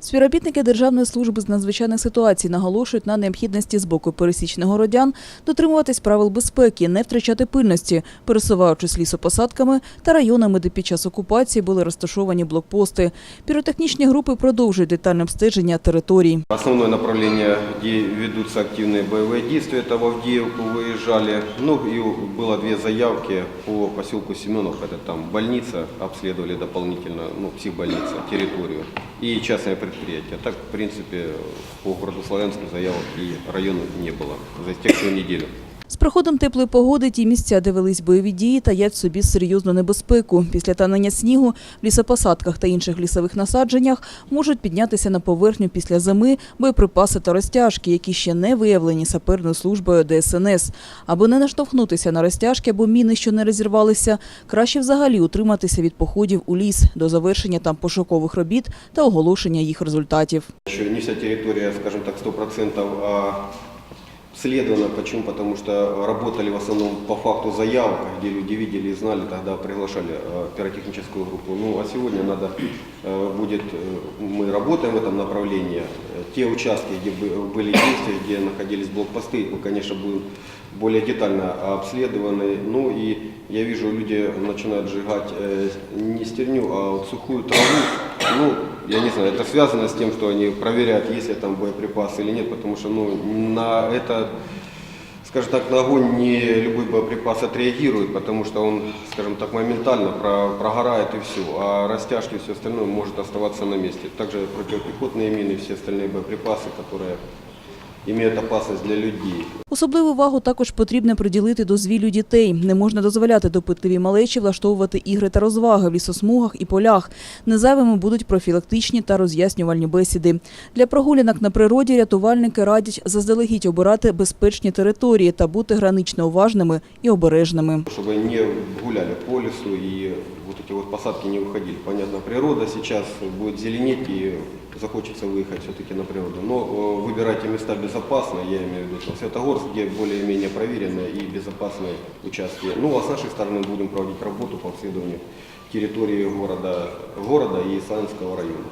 Співробітники Державної служби з надзвичайних ситуацій наголошують на необхідності з боку пересічних городян дотримуватись правил безпеки, не втрачати пильності, пересуваючись лісопосадками та районами, де під час окупації були розташовані блокпости. Піротехнічні групи продовжують детальне обстеження територій. Основное направление, где ведутся активные боевые действия, это в Авдеевку выезжали. Ну и было две заявки по поселку Семенов, это там больница, обследовали дополнительно, ну, психбольница, территорию и частное предприятие. Так, в принципе, по городу Славянску заявок и району не было за истекшую неделю. З приходом теплої погоди ті місця, де велись бойові дії, таять собі серйозну небезпеку. Після танення снігу в лісопосадках та інших лісових насадженнях можуть піднятися на поверхню після зими боєприпаси та розтяжки, які ще не виявлені саперною службою ДСНС. Аби не наштовхнутися на розтяжки або міни, що не розірвалися, краще взагалі утриматися від походів у ліс до завершення там пошукових робіт та оголошення їх результатів. Еще не вся территория, скажем так, 100% обследована. Почему? Потому что работали в основном по факту заявок, где люди видели и знали, тогда приглашали э, пиротехническую группу. Ну а сегодня надо э, будет, э, мы работаем в этом направлении. Те участки, где бы- были действия, где находились блокпосты, ну, конечно, будут более детально обследованы. Ну и я вижу, люди начинают сжигать не стерню, а вот сухую траву. Ну, я не знаю, это связано с тем, что они проверяют, есть ли там боеприпасы или нет, потому что ну, на это, скажем так, на огонь не любой боеприпас отреагирует, потому что он, скажем так, моментально про- прогорает и все, а растяжки и все остальное может оставаться на месте. Также противопехотные мины и все остальные боеприпасы, которые имеют опасность для людей. Особливу увагу також потрібно приділити дозвіллю дітей. Не можна дозволяти допитливій малечі влаштовувати ігри та розваги в лісосмугах і полях. Незайвими будуть профілактичні та роз'яснювальні бесіди. Для прогулянок на природі рятувальники радять заздалегідь обирати безпечні території та бути гранично уважними і обережними. чтобы не гуляли по и вот эти вот посадки не выходили. Понятно, природа сейчас будет зеленеть и захочется выехать все-таки на природу. Но э, выбирайте места безопасные, я имею в виду там, Светогорск, где более-менее проверенные и безопасные участки. Ну а с нашей стороны будем проводить работу по обследованию территории города, города и Славянского района.